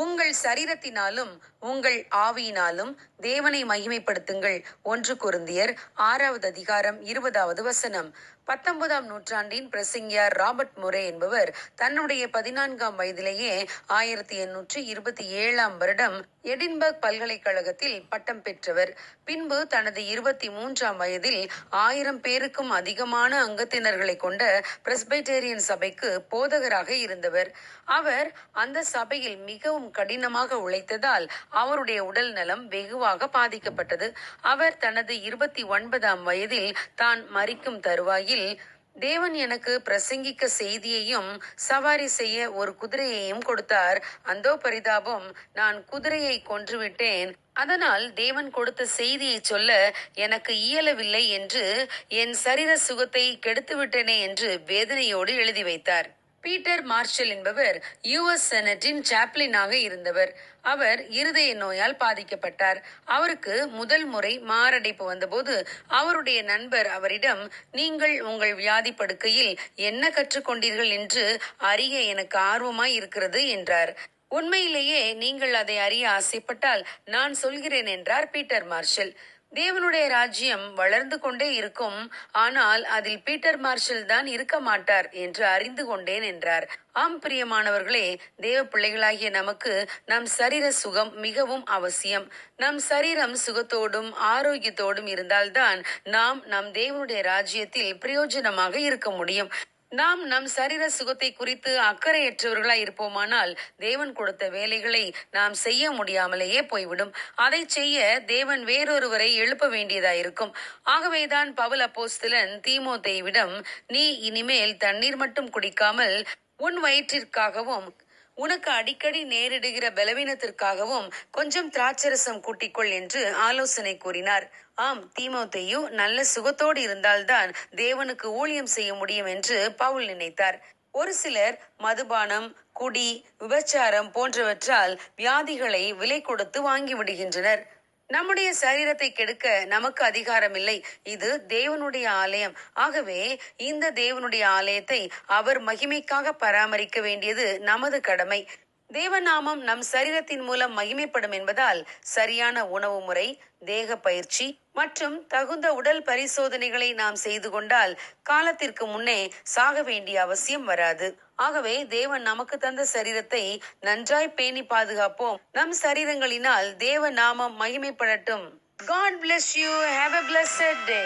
உங்கள் சரீரத்தினாலும் உங்கள் ஆவியினாலும் தேவனை மகிமைப்படுத்துங்கள். ஒன்று குருந்தியர் ஆறாவது அதிகாரம் இருபதாவது வசனம். பத்தொன்பதாம் நூற்றாண்டின் பிரசிங்கியார் ராபர்ட் முரே என்பவர் தன்னுடைய பதினான்காம் வயதிலேயே ஆயிரத்தி எண்ணூற்றி இருபத்தி ஏழாம் வருடம் எடின்பர்க் பல்கலைக்கழகத்தில் பட்டம் பெற்றவர். பின்பு தனது இருபத்தி மூன்றாம் வயதில் ஆயிரம் பேருக்கும் அதிகமான அங்கத்தினர்களை கொண்ட பிரஸ்பைட்டேரியன் சபைக்கு போதகராக இருந்தவர். அவர் அந்த சபையில் மிகவும் கடினமாக உழைத்ததால் அவருடைய உடல் நலம் வெகுவாக பாதிக்கப்பட்டது. அவர் தனது இருபத்தி ஒன்பதாம் வயதில் தான் மறிக்கும் தருவாயில் தேவன் எனக்கு பிரசங்கிக்க செய்தியையும் சவாரி செய்ய ஒரு குதிரையையும் கொடுத்தார். அந்தோ பரிதாபம் நான் குதிரையை கொன்றுவிட்டேன். அதனால் தேவன் கொடுத்த செய்தியை சொல்ல எனக்கு இயலவில்லை என்று என் சரீர சுகத்தை கெடுத்து விட்டேனே என்று வேதனையோடு எழுதி வைத்தார். பீட்டர் மார்ஷல் என்பவர் யுஎஸ் செனட்டின் சாப்ளினாக இருந்தவர். அவர் இருதய நோயால் பாதிக்கப்பட்டார். அவருக்கு முதல் முறை மாரடைப்பு வந்தபோது அவருடைய நண்பர் அவரிடம் நீங்கள் உங்கள் வியாதி படுக்கையில் என்ன கற்றுக்கொண்டீர்கள் என்று அறிய எனக்கு ஆர்வமாய் இருக்கிறது என்றார். உண்மையிலேயே நீங்கள் அதை அறிய ஆசைப்பட்டால் நான் சொல்கிறேன் என்றார் பீட்டர் மார்ஷல். தேவனுடைய ராஜ்யம் வளர்ந்து கொண்டே இருக்கும். ஆனால் அதில் பீட்டர் மார்ஷல் தான் இருக்க மாட்டார் என்று அறிந்து கொண்டேன் என்றார். ஆம் பிரியமானவர்களே தேவ பிள்ளைகளாகிய நமக்கு நம் சரீர சுகம் மிகவும் அவசியம். நம் சரீரம் சுகத்தோடும் ஆரோக்கியத்தோடும் இருந்தால்தான் நாம் நம் தேவனுடைய ராஜ்யத்தில் பிரயோஜனமாக இருக்க முடியும். நாம் நம் சரீர சுகத்தை குறித்து அக்கறையற்றவர்களாய் இருப்போமானால் தேவன் கொடுத்த வேலைகளை நாம் செய்ய முடியாமலேயே போய்விடும். அதை செய்ய தேவன் வேறொருவரை எழுப்ப வேண்டியதாயிருக்கும். ஆகவேதான் பவுல் அப்போஸ்தலன் தீமோத்தேயுவிடம் நீ இனிமேல் தண்ணீர் மட்டும் குடிக்காமல் உன் வயிற்றிற்காகவும் உனக்கு அடிக்கடி நேரிடுகிற பலவீனத்திற்காகவும் கொஞ்சம் திராட்சரசம் கூட்டிக்கொள் என்று ஆலோசனை கூறினார். ஆம் தீமோத்தையு நல்ல சுகத்தோடு இருந்தால்தான் தேவனுக்கு ஊழியம் செய்ய முடியும் என்று பவுல் நினைத்தார். ஒரு சிலர் மதுபானம் குடி விபச்சாரம் போன்றவற்றால் வியாதிகளை விலை கொடுத்து வாங்கி விடுகின்றனர். நம்முடைய சரீரத்தை கெடுக்க நமக்கு அதிகாரம் இல்லை. இது தேவனுடைய ஆலயம். ஆகவே இந்த தேவனுடைய ஆலயத்தை அவர் மகிமைக்காக பராமரிக்க வேண்டியது நமது கடமை. தேவநாமம் நம் சரீரத்தின் மூலம் மகிமைப்படும் என்பதால் சரியான உணவு முறை தேக பயிற்சி மற்றும் தகுந்த உடல் பரிசோதனைகளை நாம் செய்து கொண்டால் காலத்திற்கு முன்னே சாக வேண்டிய அவசியம் வராது. ஆகவே தேவன் நமக்கு தந்த சரீரத்தை நன்றாய் பேணி பாதுகாப்போம். நம் சரீரங்களினால் தேவ நாமம் மகிமைப்படட்டும். God bless you Have a blessed day